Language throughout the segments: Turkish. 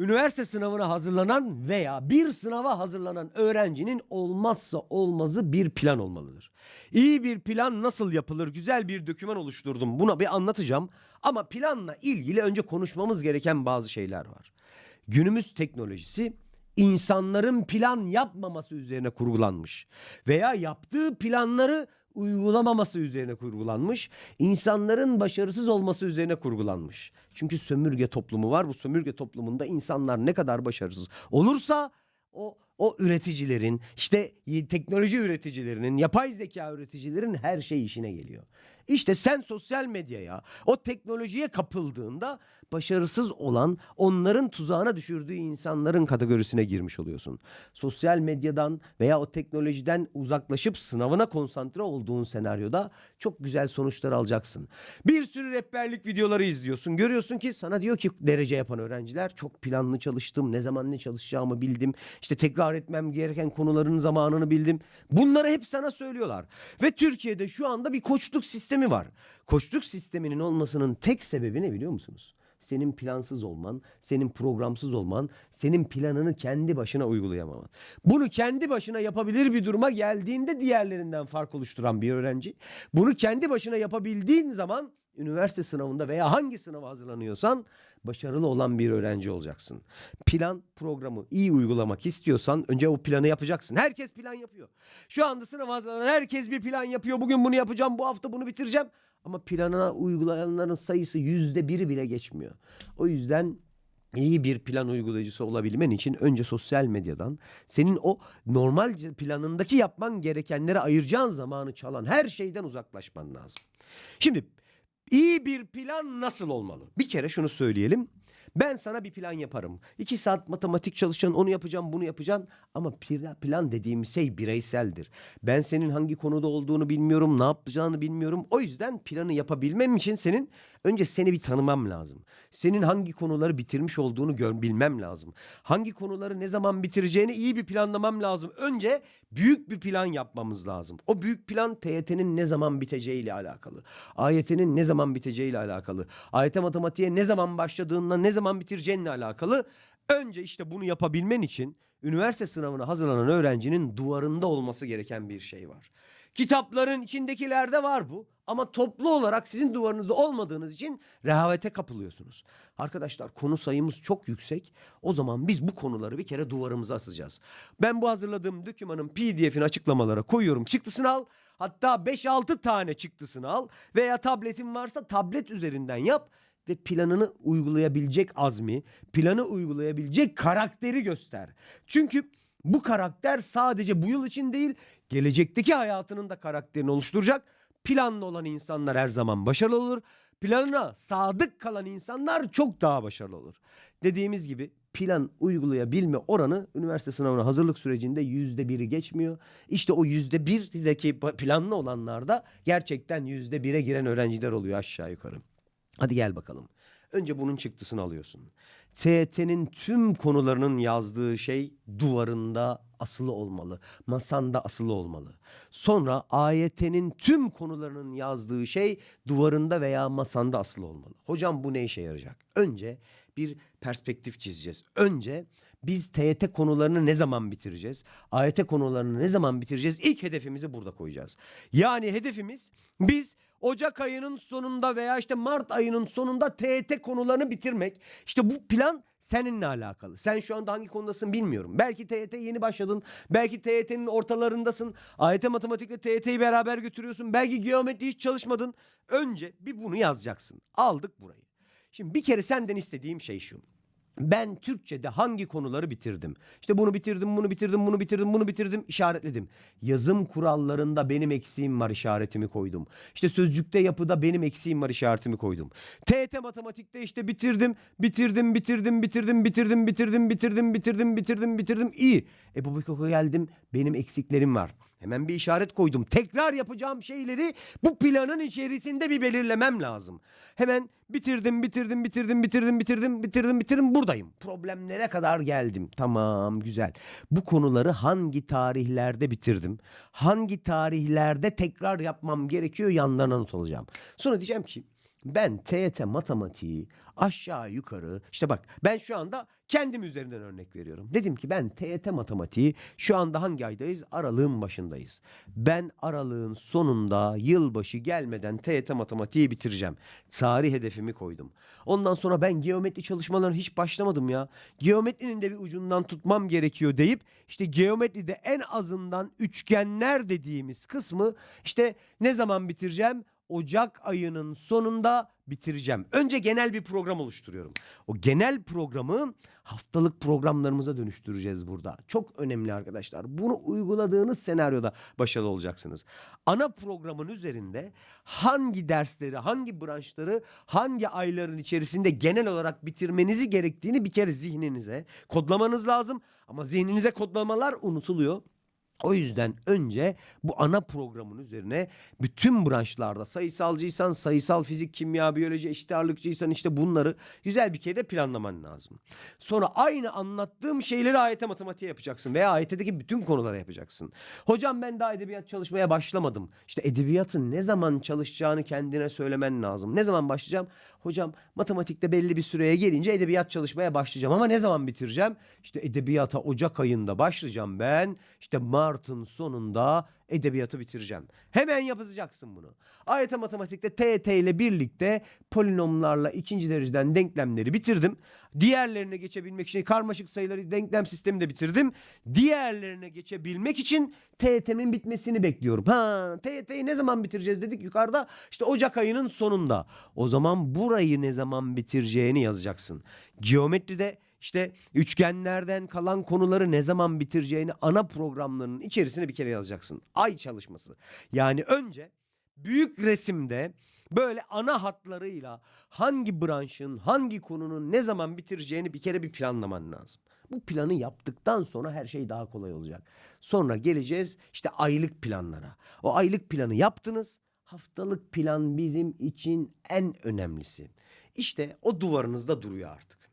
Üniversite sınavına hazırlanan veya bir sınava hazırlanan öğrencinin olmazsa olmazı bir plan olmalıdır. İyi bir plan nasıl yapılır? Güzel bir doküman oluşturdum. Buna bir anlatacağım. Ama planla ilgili önce konuşmamız gereken bazı şeyler var. Günümüz teknolojisi insanların plan yapmaması üzerine kurgulanmış veya yaptığı planları uygulamaması üzerine kurgulanmış. insanların başarısız olması üzerine kurgulanmış. Çünkü sömürge toplumu var. Bu sömürge toplumunda insanlar ne kadar başarısız olursa o o üreticilerin işte teknoloji üreticilerinin, yapay zeka üreticilerin her şey işine geliyor. İşte sen sosyal medyaya, o teknolojiye kapıldığında başarısız olan, onların tuzağına düşürdüğü insanların kategorisine girmiş oluyorsun. Sosyal medyadan veya o teknolojiden uzaklaşıp sınavına konsantre olduğun senaryoda çok güzel sonuçlar alacaksın. Bir sürü rehberlik videoları izliyorsun. Görüyorsun ki sana diyor ki derece yapan öğrenciler çok planlı çalıştım. Ne zaman ne çalışacağımı bildim. İşte tekrar etmem gereken konuların zamanını bildim. Bunları hep sana söylüyorlar. Ve Türkiye'de şu anda bir koçluk sistemi var. Koçluk sisteminin olmasının tek sebebi ne biliyor musunuz? Senin plansız olman, senin programsız olman, senin planını kendi başına uygulayamaman. Bunu kendi başına yapabilir bir duruma geldiğinde diğerlerinden fark oluşturan bir öğrenci. Bunu kendi başına yapabildiğin zaman üniversite sınavında veya hangi sınava hazırlanıyorsan başarılı olan bir öğrenci olacaksın. Plan programı iyi uygulamak istiyorsan önce o planı yapacaksın. Herkes plan yapıyor. Şu anda sınava hazırlanan herkes bir plan yapıyor. Bugün bunu yapacağım, bu hafta bunu bitireceğim. Ama planına uygulayanların sayısı yüzde biri bile geçmiyor. O yüzden iyi bir plan uygulayıcısı olabilmen için önce sosyal medyadan senin o normal planındaki yapman gerekenleri ayıracağın zamanı çalan her şeyden uzaklaşman lazım. Şimdi iyi bir plan nasıl olmalı? Bir kere şunu söyleyelim. Ben sana bir plan yaparım. İki saat matematik çalışacaksın, onu yapacağım, bunu yapacaksın. Ama pla- plan dediğim şey bireyseldir. Ben senin hangi konuda olduğunu bilmiyorum, ne yapacağını bilmiyorum. O yüzden planı yapabilmem için senin önce seni bir tanımam lazım. Senin hangi konuları bitirmiş olduğunu gör, bilmem lazım. Hangi konuları ne zaman bitireceğini iyi bir planlamam lazım. Önce büyük bir plan yapmamız lazım. O büyük plan TYT'nin ne zaman biteceğiyle alakalı. AYT'nin ne zaman biteceğiyle alakalı. AYT matematiğe ne zaman başladığınla ne zaman bitireceğinle alakalı. Önce işte bunu yapabilmen için üniversite sınavına hazırlanan öğrencinin duvarında olması gereken bir şey var. Kitapların içindekilerde var bu ama toplu olarak sizin duvarınızda olmadığınız için rehavete kapılıyorsunuz. Arkadaşlar konu sayımız çok yüksek. O zaman biz bu konuları bir kere duvarımıza asacağız. Ben bu hazırladığım dokümanın PDF'ini açıklamalara koyuyorum. Çıktısını al. Hatta 5-6 tane çıktısını al veya tabletin varsa tablet üzerinden yap ve planını uygulayabilecek azmi, planı uygulayabilecek karakteri göster. Çünkü bu karakter sadece bu yıl için değil, gelecekteki hayatının da karakterini oluşturacak. Planlı olan insanlar her zaman başarılı olur. Planına sadık kalan insanlar çok daha başarılı olur. Dediğimiz gibi plan uygulayabilme oranı üniversite sınavına hazırlık sürecinde yüzde biri geçmiyor. İşte o yüzde birdeki planlı olanlarda gerçekten yüzde bire giren öğrenciler oluyor aşağı yukarı. Hadi gel bakalım. Önce bunun çıktısını alıyorsun. TYT'nin tüm konularının yazdığı şey duvarında asılı olmalı. Masanda asılı olmalı. Sonra AYT'nin tüm konularının yazdığı şey duvarında veya masanda asılı olmalı. Hocam bu ne işe yarayacak? Önce bir perspektif çizeceğiz. Önce biz TYT konularını ne zaman bitireceğiz? AYT konularını ne zaman bitireceğiz? İlk hedefimizi burada koyacağız. Yani hedefimiz biz Ocak ayının sonunda veya işte Mart ayının sonunda TET konularını bitirmek. İşte bu plan seninle alakalı. Sen şu anda hangi konudasın bilmiyorum. Belki TET yeni başladın. Belki TET'nin ortalarındasın. AYT matematikle TET'yi beraber götürüyorsun. Belki geometri hiç çalışmadın. Önce bir bunu yazacaksın. Aldık burayı. Şimdi bir kere senden istediğim şey şu. Ben Türkçe'de hangi konuları bitirdim? İşte bunu bitirdim, bunu bitirdim, bunu bitirdim, bunu bitirdim, işaretledim. Yazım kurallarında benim eksiğim var işaretimi koydum. İşte sözcükte yapıda benim eksiğim var işaretimi koydum. TET matematikte işte bitirdim, bitirdim, bitirdim, bitirdim, bitirdim, bitirdim, bitirdim, bitirdim, bitirdim, bitirdim. İyi. E bu geldim, benim eksiklerim var. Hemen bir işaret koydum. Tekrar yapacağım şeyleri bu planın içerisinde bir belirlemem lazım. Hemen bitirdim, bitirdim, bitirdim, bitirdim, bitirdim, bitirdim, bitirdim. Buradayım. Problemlere kadar geldim. Tamam, güzel. Bu konuları hangi tarihlerde bitirdim? Hangi tarihlerde tekrar yapmam gerekiyor? Yanlarına not alacağım. Sonra diyeceğim ki Ben TYT matematiği aşağı yukarı işte bak ben şu anda kendim üzerinden örnek veriyorum. Dedim ki ben TYT matematiği şu anda hangi aydayız? Aralığın başındayız. Ben aralığın sonunda yılbaşı gelmeden TYT matematiği bitireceğim. Tarih hedefimi koydum. Ondan sonra ben geometri çalışmalarına hiç başlamadım ya. Geometrinin de bir ucundan tutmam gerekiyor deyip işte geometride en azından üçgenler dediğimiz kısmı işte ne zaman bitireceğim? Ocak ayının sonunda bitireceğim. Önce genel bir program oluşturuyorum. O genel programı haftalık programlarımıza dönüştüreceğiz burada. Çok önemli arkadaşlar. Bunu uyguladığınız senaryoda başarılı olacaksınız. Ana programın üzerinde hangi dersleri, hangi branşları, hangi ayların içerisinde genel olarak bitirmenizi gerektiğini bir kere zihninize kodlamanız lazım. Ama zihninize kodlamalar unutuluyor. O yüzden önce bu ana programın üzerine bütün branşlarda sayısalcıysan sayısal, fizik, kimya, biyoloji, eşit ağırlıkçıysan işte bunları güzel bir kere planlaman lazım. Sonra aynı anlattığım şeyleri AYT matematiğe yapacaksın veya AYT'deki bütün konulara yapacaksın. Hocam ben daha edebiyat çalışmaya başlamadım. İşte edebiyatın ne zaman çalışacağını kendine söylemen lazım. Ne zaman başlayacağım? Hocam matematikte belli bir süreye gelince edebiyat çalışmaya başlayacağım ama ne zaman bitireceğim? İşte edebiyata Ocak ayında başlayacağım ben. İşte Mart'ın sonunda edebiyatı bitireceğim. Hemen yapacaksın bunu. AYT matematikte TET ile birlikte polinomlarla ikinci dereceden denklemleri bitirdim. Diğerlerine geçebilmek için karmaşık sayıları denklem sistemi de bitirdim. Diğerlerine geçebilmek için TET'min bitmesini bekliyorum. Ha, TET'yi ne zaman bitireceğiz dedik yukarıda. İşte Ocak ayının sonunda. O zaman burayı ne zaman bitireceğini yazacaksın. Geometride işte üçgenlerden kalan konuları ne zaman bitireceğini ana programlarının içerisine bir kere yazacaksın. Ay çalışması. Yani önce büyük resimde böyle ana hatlarıyla hangi branşın, hangi konunun ne zaman bitireceğini bir kere bir planlaman lazım. Bu planı yaptıktan sonra her şey daha kolay olacak. Sonra geleceğiz işte aylık planlara. O aylık planı yaptınız. Haftalık plan bizim için en önemlisi. İşte o duvarınızda duruyor artık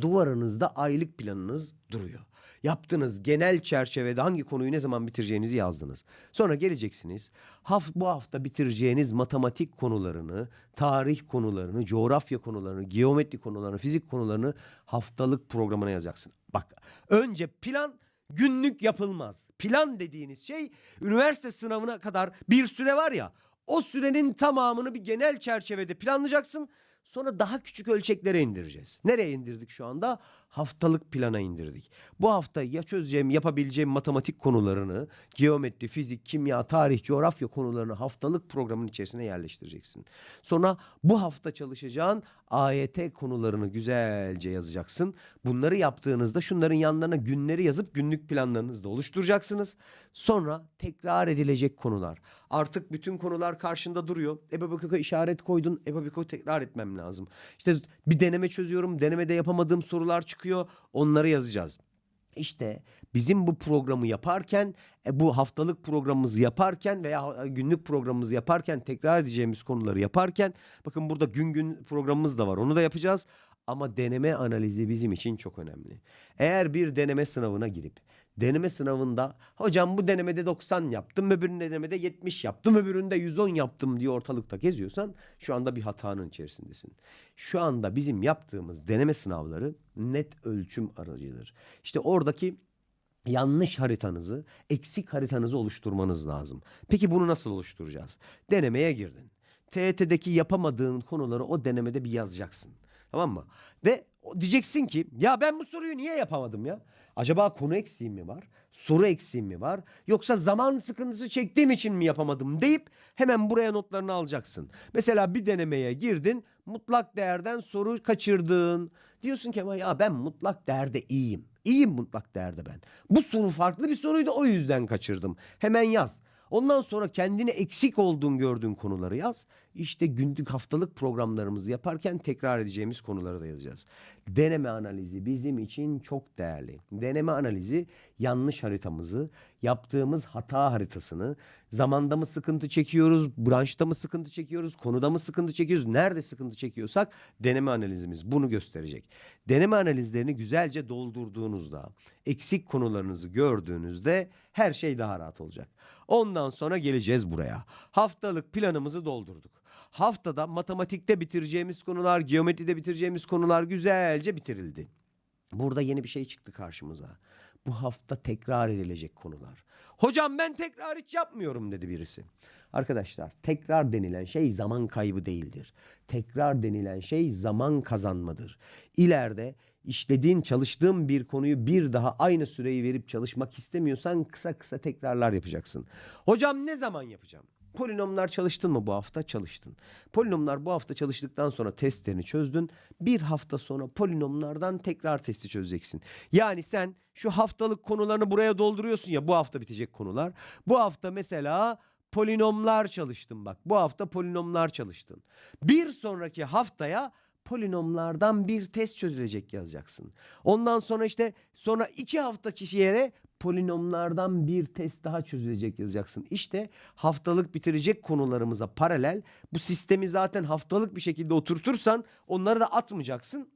duvarınızda aylık planınız duruyor. Yaptığınız genel çerçevede hangi konuyu ne zaman bitireceğinizi yazdınız. Sonra geleceksiniz. Haf bu hafta bitireceğiniz matematik konularını, tarih konularını, coğrafya konularını, geometri konularını, fizik konularını haftalık programına yazacaksın. Bak önce plan günlük yapılmaz. Plan dediğiniz şey üniversite sınavına kadar bir süre var ya. O sürenin tamamını bir genel çerçevede planlayacaksın. Sonra daha küçük ölçeklere indireceğiz. Nereye indirdik şu anda? Haftalık plana indirdik. Bu hafta ya çözeceğim, yapabileceğim matematik konularını, geometri, fizik, kimya, tarih, coğrafya konularını haftalık programın içerisine yerleştireceksin. Sonra bu hafta çalışacağın AYT konularını güzelce yazacaksın. Bunları yaptığınızda şunların yanlarına günleri yazıp günlük planlarınızı da oluşturacaksınız. Sonra tekrar edilecek konular. Artık bütün konular karşında duruyor. Ebabekok'a işaret koydun. Ebabekok'u tekrar etmem lazım. İşte bir deneme çözüyorum. Denemede yapamadığım sorular çıkıyor. Onları yazacağız. İşte bizim bu programı yaparken, e, bu haftalık programımızı yaparken veya günlük programımızı yaparken tekrar edeceğimiz konuları yaparken bakın burada gün gün programımız da var. Onu da yapacağız. Ama deneme analizi bizim için çok önemli. Eğer bir deneme sınavına girip deneme sınavında hocam bu denemede 90 yaptım, öbürünün denemede 70 yaptım, öbüründe 110 yaptım diye ortalıkta geziyorsan şu anda bir hatanın içerisindesin. Şu anda bizim yaptığımız deneme sınavları net ölçüm aracıdır. İşte oradaki yanlış haritanızı, eksik haritanızı oluşturmanız lazım. Peki bunu nasıl oluşturacağız? Denemeye girdin. TET'deki yapamadığın konuları o denemede bir yazacaksın. Tamam mı? Ve diyeceksin ki ya ben bu soruyu niye yapamadım ya? Acaba konu eksiğim mi var? Soru eksiğim mi var? Yoksa zaman sıkıntısı çektiğim için mi yapamadım deyip hemen buraya notlarını alacaksın. Mesela bir denemeye girdin, mutlak değerden soru kaçırdın. Diyorsun ki ama ya ben mutlak değerde iyiyim. İyiyim mutlak değerde ben. Bu soru farklı bir soruydu o yüzden kaçırdım. Hemen yaz. Ondan sonra kendini eksik olduğun gördüğün konuları yaz. İşte günlük haftalık programlarımızı yaparken tekrar edeceğimiz konuları da yazacağız. Deneme analizi bizim için çok değerli. Deneme analizi yanlış haritamızı, yaptığımız hata haritasını, zamanda mı sıkıntı çekiyoruz, branşta mı sıkıntı çekiyoruz, konuda mı sıkıntı çekiyoruz, nerede sıkıntı çekiyorsak deneme analizimiz bunu gösterecek. Deneme analizlerini güzelce doldurduğunuzda, eksik konularınızı gördüğünüzde her şey daha rahat olacak. Ondan sonra geleceğiz buraya. Haftalık planımızı doldurduk. Haftada matematikte bitireceğimiz konular, geometride bitireceğimiz konular güzelce bitirildi. Burada yeni bir şey çıktı karşımıza. Bu hafta tekrar edilecek konular. Hocam ben tekrar hiç yapmıyorum dedi birisi. Arkadaşlar tekrar denilen şey zaman kaybı değildir. Tekrar denilen şey zaman kazanmadır. İleride işlediğin, çalıştığın bir konuyu bir daha aynı süreyi verip çalışmak istemiyorsan kısa kısa tekrarlar yapacaksın. Hocam ne zaman yapacağım? Polinomlar çalıştın mı bu hafta? Çalıştın. Polinomlar bu hafta çalıştıktan sonra testlerini çözdün. Bir hafta sonra polinomlardan tekrar testi çözeceksin. Yani sen şu haftalık konularını buraya dolduruyorsun ya bu hafta bitecek konular. Bu hafta mesela polinomlar çalıştın bak. Bu hafta polinomlar çalıştın. Bir sonraki haftaya polinomlardan bir test çözülecek yazacaksın. Ondan sonra işte sonra iki hafta kişiye polinomlardan bir test daha çözülecek yazacaksın. İşte haftalık bitirecek konularımıza paralel bu sistemi zaten haftalık bir şekilde oturtursan onları da atmayacaksın.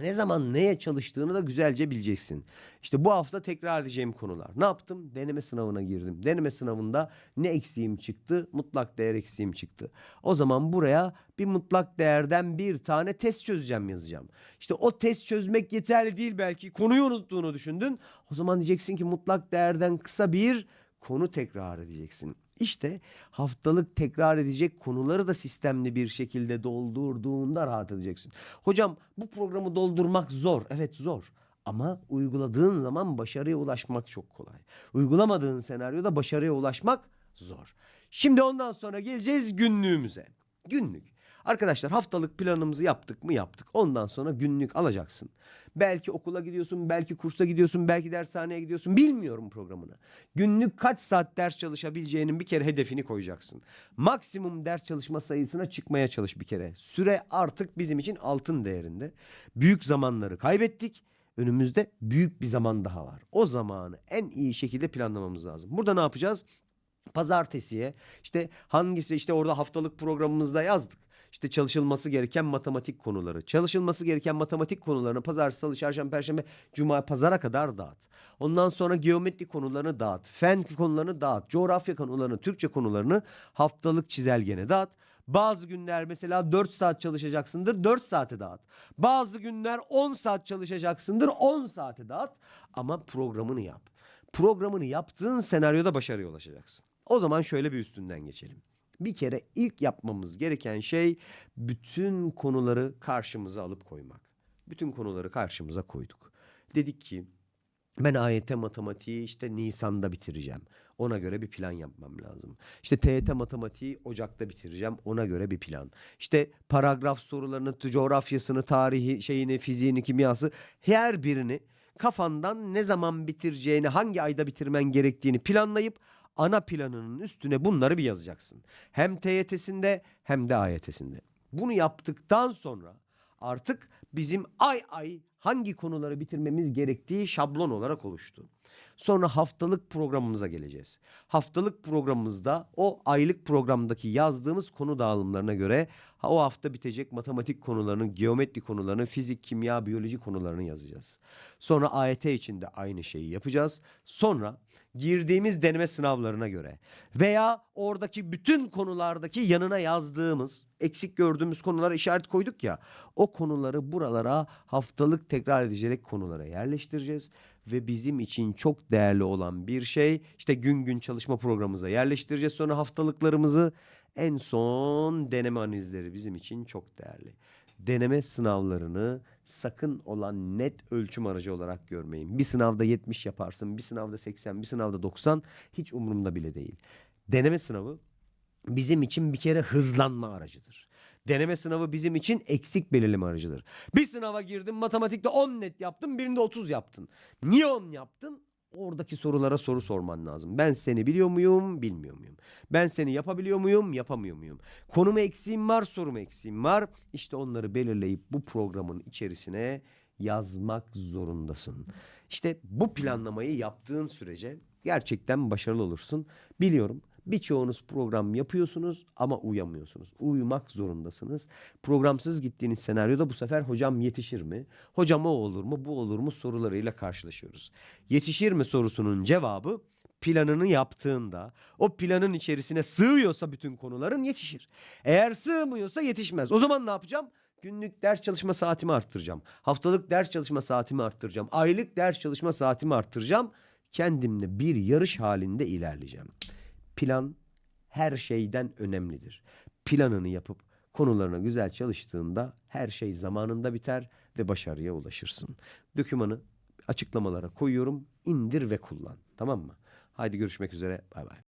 Ne zaman neye çalıştığını da güzelce bileceksin. İşte bu hafta tekrar edeceğim konular. Ne yaptım? Deneme sınavına girdim. Deneme sınavında ne eksiğim çıktı? Mutlak değer eksiğim çıktı. O zaman buraya bir mutlak değerden bir tane test çözeceğim yazacağım. İşte o test çözmek yeterli değil belki. Konuyu unuttuğunu düşündün. O zaman diyeceksin ki mutlak değerden kısa bir konu tekrar edeceksin. İşte haftalık tekrar edecek konuları da sistemli bir şekilde doldurduğunda rahat edeceksin. Hocam bu programı doldurmak zor. Evet zor. Ama uyguladığın zaman başarıya ulaşmak çok kolay. Uygulamadığın senaryoda başarıya ulaşmak zor. Şimdi ondan sonra geleceğiz günlüğümüze. Günlük. Arkadaşlar haftalık planımızı yaptık mı yaptık. Ondan sonra günlük alacaksın. Belki okula gidiyorsun, belki kursa gidiyorsun, belki dershaneye gidiyorsun. Bilmiyorum programını. Günlük kaç saat ders çalışabileceğinin bir kere hedefini koyacaksın. Maksimum ders çalışma sayısına çıkmaya çalış bir kere. Süre artık bizim için altın değerinde. Büyük zamanları kaybettik. Önümüzde büyük bir zaman daha var. O zamanı en iyi şekilde planlamamız lazım. Burada ne yapacağız? Pazartesiye işte hangisi işte orada haftalık programımızda yazdık. İşte çalışılması gereken matematik konuları. Çalışılması gereken matematik konularını pazartesi, salı, çarşamba, perşembe, cuma, pazara kadar dağıt. Ondan sonra geometri konularını dağıt. Fen konularını dağıt. Coğrafya konularını, Türkçe konularını haftalık çizelgene dağıt. Bazı günler mesela 4 saat çalışacaksındır 4 saate dağıt. Bazı günler 10 saat çalışacaksındır 10 saate dağıt. Ama programını yap. Programını yaptığın senaryoda başarıya ulaşacaksın. O zaman şöyle bir üstünden geçelim. Bir kere ilk yapmamız gereken şey bütün konuları karşımıza alıp koymak. Bütün konuları karşımıza koyduk. Dedik ki ben AYT matematiği işte Nisan'da bitireceğim. Ona göre bir plan yapmam lazım. İşte TYT matematiği Ocak'ta bitireceğim. Ona göre bir plan. İşte paragraf sorularını, coğrafyasını, tarihi, şeyini, fiziğini, kimyası her birini kafandan ne zaman bitireceğini, hangi ayda bitirmen gerektiğini planlayıp ana planının üstüne bunları bir yazacaksın. Hem TYT'sinde hem de AYT'sinde. Bunu yaptıktan sonra artık bizim ay ay hangi konuları bitirmemiz gerektiği şablon olarak oluştu. Sonra haftalık programımıza geleceğiz. Haftalık programımızda o aylık programdaki yazdığımız konu dağılımlarına göre o hafta bitecek matematik konularını, geometri konularını, fizik, kimya, biyoloji konularını yazacağız. Sonra AYT için de aynı şeyi yapacağız. Sonra girdiğimiz deneme sınavlarına göre veya oradaki bütün konulardaki yanına yazdığımız, eksik gördüğümüz konulara işaret koyduk ya. O konuları buralara haftalık tekrar edecek konulara yerleştireceğiz ve bizim için çok değerli olan bir şey işte gün gün çalışma programımıza yerleştireceğiz. Sonra haftalıklarımızı en son deneme analizleri bizim için çok değerli. Deneme sınavlarını sakın olan net ölçüm aracı olarak görmeyin. Bir sınavda 70 yaparsın, bir sınavda 80, bir sınavda 90 hiç umurumda bile değil. Deneme sınavı bizim için bir kere hızlanma aracıdır. Deneme sınavı bizim için eksik belirleme aracıdır. Bir sınava girdin matematikte 10 net yaptın birinde 30 yaptın. Niye 10 yaptın? Oradaki sorulara soru sorman lazım. Ben seni biliyor muyum, bilmiyor muyum? Ben seni yapabiliyor muyum, yapamıyor muyum? Konuma eksiğim var, soruma eksiğim var. İşte onları belirleyip bu programın içerisine yazmak zorundasın. İşte bu planlamayı yaptığın sürece gerçekten başarılı olursun. Biliyorum birçoğunuz program yapıyorsunuz ama uyamıyorsunuz. Uyumak zorundasınız. Programsız gittiğiniz senaryoda bu sefer hocam yetişir mi? Hocam o olur mu, bu olur mu sorularıyla karşılaşıyoruz. Yetişir mi sorusunun cevabı planını yaptığında o planın içerisine sığıyorsa bütün konuların yetişir. Eğer sığmıyorsa yetişmez. O zaman ne yapacağım? Günlük ders çalışma saatimi arttıracağım. Haftalık ders çalışma saatimi arttıracağım. Aylık ders çalışma saatimi arttıracağım. Kendimle bir yarış halinde ilerleyeceğim. Plan her şeyden önemlidir. Planını yapıp konularına güzel çalıştığında her şey zamanında biter ve başarıya ulaşırsın. Dökümanı açıklamalara koyuyorum. indir ve kullan. Tamam mı? Haydi görüşmek üzere. Bay bay.